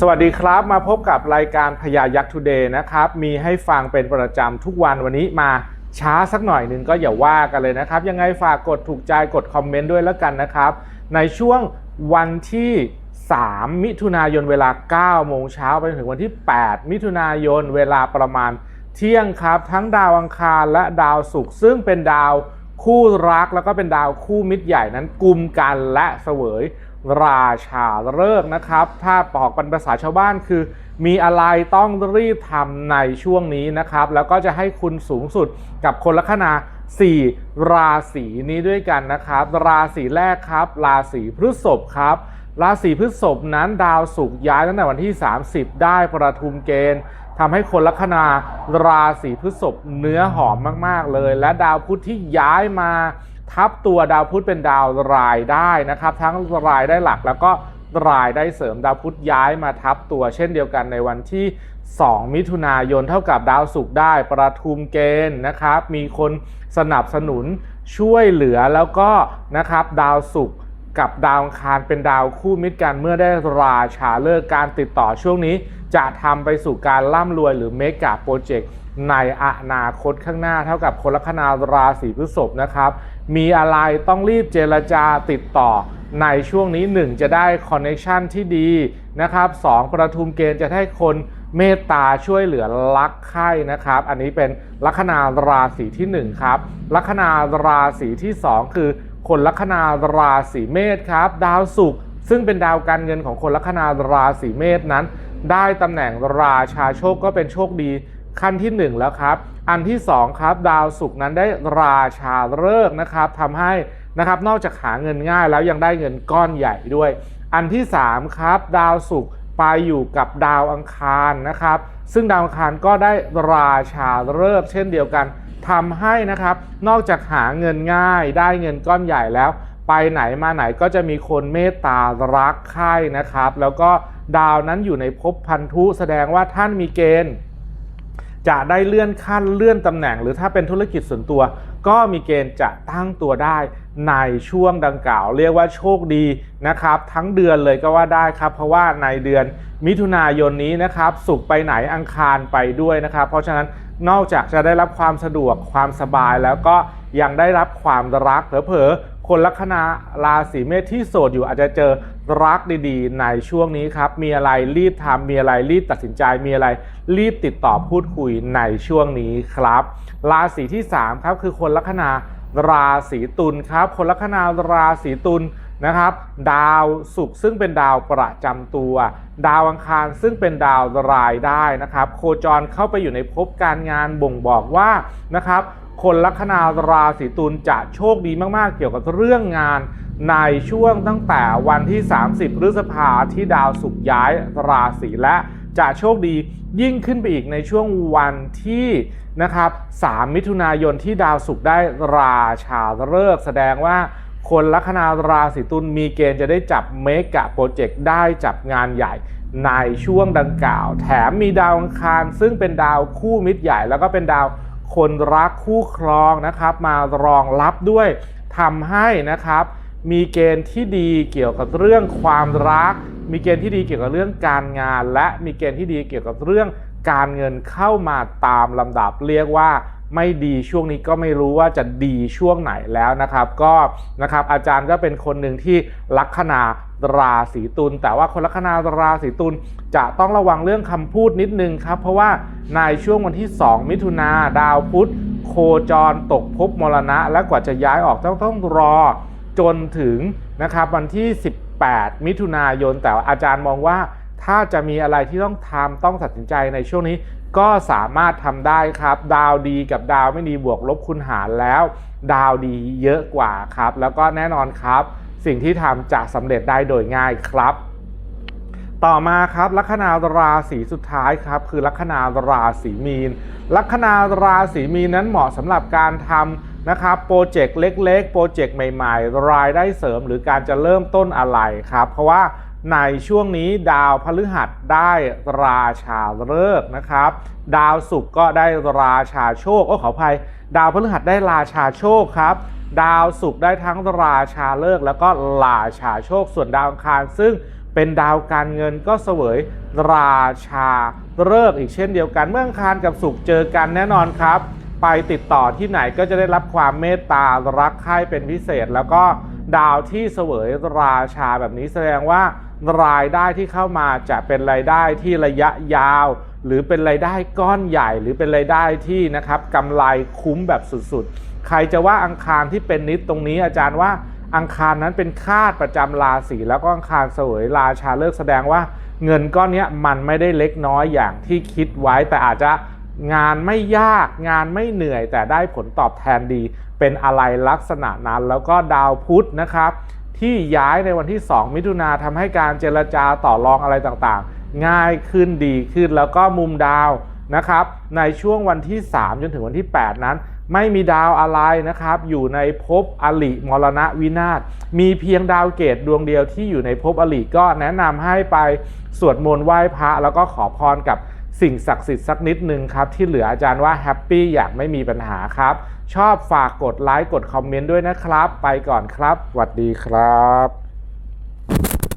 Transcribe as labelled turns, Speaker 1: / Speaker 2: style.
Speaker 1: สวัสดีครับมาพบกับรายการพยายักษ์ทูเดย์นะครับ มีให้ฟังเป็นประจำทุกวันวันนี้มาช้าสักหน่อยหนึ่งก็อย่าว่ากันเลยนะครับ ยังไงฝากกดถูกใจกดคอมเมนต์ด้วยแล้วกันนะครับ ในช่วงวันที่ 3 มิถุนายนเวลา 9 โมงเช้าไปจนถึงวันที่ 8 มิถุนายนเวลาประมาณเที่ยงครับ ทั้งดาวอังคารและดาวศุกร์ซึ่งเป็นดาวคู่รักแล้วก็เป็นดาวคู่มิตรใหญ่นั้นกลุ่มกันและเสวย ราชาเลิกนะครับ ถ้าบอกเป็นภาษาชาวบ้านคือ มีอะไรต้องรีบทำในช่วงนี้นะครับ แล้วก็จะให้คุณสูงสุดกับคนลัคนา 4 ราศีนี้ด้วยกันนะครับ ราศีแรกครับ ราศีพฤษภครับ ราศีพฤษภนั้นดาวศุกร์ย้ายตั้งแต่วันที่ 30 ได้ประทุมเกณฑ์ทำให้คนลัคนาราศีพฤษภเนื้อหอมมาก ๆ เลย และดาวพุธที่ย้ายมา ทับตัวดาวพุธเป็นดาวรายได้นะครับ ทั้งรายได้หลักแล้วก็รายได้เสริมดาวพุธย้ายมาทับตัวเช่นเดียวกันในวันที่ 2 มิถุนายนเท่ากับดาวศุกร์ได้ประทุมเกณฑ์นะครับ มีคนสนับสนุนช่วยเหลือแล้วก็นะครับดาวศุกร์กับดาวอังคารเป็นดาวคู่มิตรกันเมื่อได้ราชาเลิกการติดต่อช่วงนี้ จะทำไปสู่การร่ำรวยหรือเมกะโปรเจกต์ ในอนาคตข้างหน้าเท่ากับคนลัคนาราศีพฤษภนะครับ มีอะไรต้องรีบเจรจาติดต่อในช่วงนี้ 1 จะได้คอนเน t ชันที่ดีนะครับ2ประทุมเกณฑ์จะได้คนเมตตาช่วยเหลือรักใคร่นะครับ อันนี้เป็นลัคนาราศีที่ 1 ครับ ลัคนาราศีที่ 2 คือ คนลัคนาราศีเมษครับ ดาวศุกร์ซึ่งเป็นดาวการเงินของคนลัคนาราศีเมษนั้น ได้ตำแหน่งราชาโชคก็เป็นโชคดี ขั้นที่ 1 แล้วครับ อันที่ 2 ครับ ดาวศุกร์นั้นได้ราชาเลิกษ์นะครับทำให้นะครับนอกจากหาเงินง่ายแล้วยังได้เงินก้อนใหญ่ด้วย อันที่ 3 ครับ ดาวศุกร์ไปอยู่กับดาวอังคารนะครับ ซึ่งดาวอังคารก็ได้ราชาเลิกษ์เช่นเดียวกันทำให้นะครับนอกจากหาเงินง่าย ได้เงินก้อนใหญ่แล้ว ไปไหนมาไหนก็จะมีคนเมตตารักใคร่นะครับ แล้วก็ดาวนั้นอยู่ในภพพันธุแสดงว่าท่านมีเกณฑ์ จะได้เลื่อนขั้นเลื่อนตำแหน่ง หรือถ้าเป็นธุรกิจส่วนตัว ก็มีเกณฑ์จะตั้งตัวได้ในช่วงดังกล่าว เรียกว่าโชคดีนะครับ ทั้งเดือนเลยก็ว่าได้ครับ เพราะว่าในเดือนมิถุนายนนี้นะครับสุขไปไหนอังคารไปด้วยนะครับ เพราะฉะนั้นนอกจากจะได้รับความสะดวกความสบายแล้วก็ยังได้รับความรักเผลอ คนลัคนาราศีเมษที่โสดอยู่อาจจะเจอรักดีๆ ในช่วงนี้ครับ มีอะไรรีบทำมีอะไรรีบตัดสินใจ มีอะไรรีบติดต่อพูดคุยในช่วงนี้ครับ ราศีที่3ครับคือคนลัคนาราศีตุลครับ คนลัคนาราศีตุล นะครับ ดาวศุกร์ซึ่งเป็นดาวประจำตัว ดาวอังคารซึ่งเป็นดาวรายได้นะครับ โคจรเข้าไปอยู่ในภพการงานบ่งบอกว่านะครับ คนลัคนาราศีตุลจะโชคดีมากๆ เกี่ยวกับเรื่องงานในช่วงตั้งแต่วันที่ 30 พฤษภาที่ดาวศุกร์ย้ายราศีและจะโชคดียิ่งขึ้นไปอีกในช่วงวันที่นะครับ 3 มิถุนายนที่ดาวศุกร์ได้ราชาเลิกษ์แสดงว่า คนลัคนาราศีตุลมีเกณฑ์จะได้จับเมกะโปรเจกต์ได้จับงานใหญ่ในช่วงดังกล่าว แถมมีดาวอังคาร ซึ่งเป็นดาวคู่มิตรใหญ่ แล้วก็เป็นดาวคนรักคู่ครองนะครับ มารองรับด้วยทำให้นะครับ มีเกณฑ์ที่ดีเกี่ยวกับเรื่องความรัก มีเกณฑ์ที่ดีเกี่ยวกับเรื่องการงาน และมีเกณฑ์ที่ดีเกี่ยวกับเรื่องการเงินเข้ามาตามลำดับเรียกว่า ไม่ดีช่วงนี้ก็ไม่รู้ว่าจะดีช่วงไหนแล้วนะครับ ก็นะครับอาจารย์ก็เป็นคนหนึ่งที่ลัคนาราศีตุลแต่ว่าคนลัคนาราศีตุลจะต้องระวังเรื่องคำพูดนิดนึงครับ เพราะว่าในช่วงวันที่ 2 มิถุนาดาวพุธโคจรตกภพมรณะ และกว่าจะย้ายออกต้องต้องรอจนถึงนะครับวันที่ 18 มิถุนายนแต่อาจารย์มองว่า ถ้าจะมีอะไรที่ต้องทำต้องตัดสินใจในช่วงนี้ก็สามารถทำได้ครับ ดาวดีกับดาวไม่ดีบวกลบคูณหารแล้ว ดาวดีเยอะกว่าครับ แล้วก็แน่นอนครับ สิ่งที่ทำจะสำเร็จได้โดยง่ายครับ ต่อมาครับลัคนาราศีสุดท้ายครับ คือลัคนาราศีมีน ลัคนาราศีมีนนั้นเหมาะสำหรับการทำ นะครับโปรเจกต์เล็กๆ โปรเจกต์ใหม่ๆ รายได้เสริมหรือการจะเริ่มต้นอะไรครับ เพราะว่าในช่วงนี้ดาวพฤหัสได้ราชาเลิกนะครับ ดาวศุกร์ก็ได้ราชาโชคโอ้ขออภัย ดาวพฤหัสได้ราชาโชคครับ ดาวศุกร์ได้ทั้งราชาเลิกแล้วก็ราชาโชคส่วนดาวอังคาร ซึ่งเป็นดาวการเงินก็เสวยราชาเลิกอีกเช่นเดียวกันเมื่ออังคารกับศุกร์เจอกันแน่นอนครับ ไปติดต่อที่ไหนก็จะได้รับความเมตตารักใคร่เป็นพิเศษ แล้วก็ดาวที่เสวยราชาแบบนี้แสดงว่ารายได้ที่เข้ามาจะเป็นรายได้ที่ระยะยาว หรือเป็นรายได้ก้อนใหญ่ หรือเป็นรายได้ที่นะครับกำไรคุ้มแบบสุดๆ ใครจะว่าอังคารที่เป็นนิดตรงนี้อาจารย์ว่าอังคารนั้นเป็นคาดประจำราศีแล้วก็อังคารเสวยราชาเลิกแสดงว่าเงินก้อนนี้มันไม่ได้เล็กน้อยอย่างที่คิดไว้แต่อาจจะ งานไม่ยากงานไม่เหนื่อย แต่ได้ผลตอบแทนดี เป็นอะไรลักษณะนั้น แล้วก็ดาวพุธนะครับ ที่ย้ายในวันที่ 2 มิถุนาทำให้การเจรจาต่อรองอะไรต่างๆ ง่ายขึ้นดีขึ้นแล้วก็มุมดาวนะครับ ในช่วงวันที่ 3 จนถึงวันที่ 8 นั้น ไม่มีดาวอะไรนะครับ อยู่ในภพอลิมรณะวินาศมีเพียงดาวเกตดวงเดียวที่อยู่ในภพอลิก็แนะนำให้ไปสวดมนต์ไหว้พระแล้วก็ขอพรกับ สิ่งศักดิ์สิทธิ์สักนิดนึงครับ ที่เหลืออาจารย์ว่าแฮปปี้อยากไม่มีปัญหาครับ ชอบฝากกดไลค์กดคอมเมนต์ด้วยนะครับ ไปก่อนครับสวัสดีครับ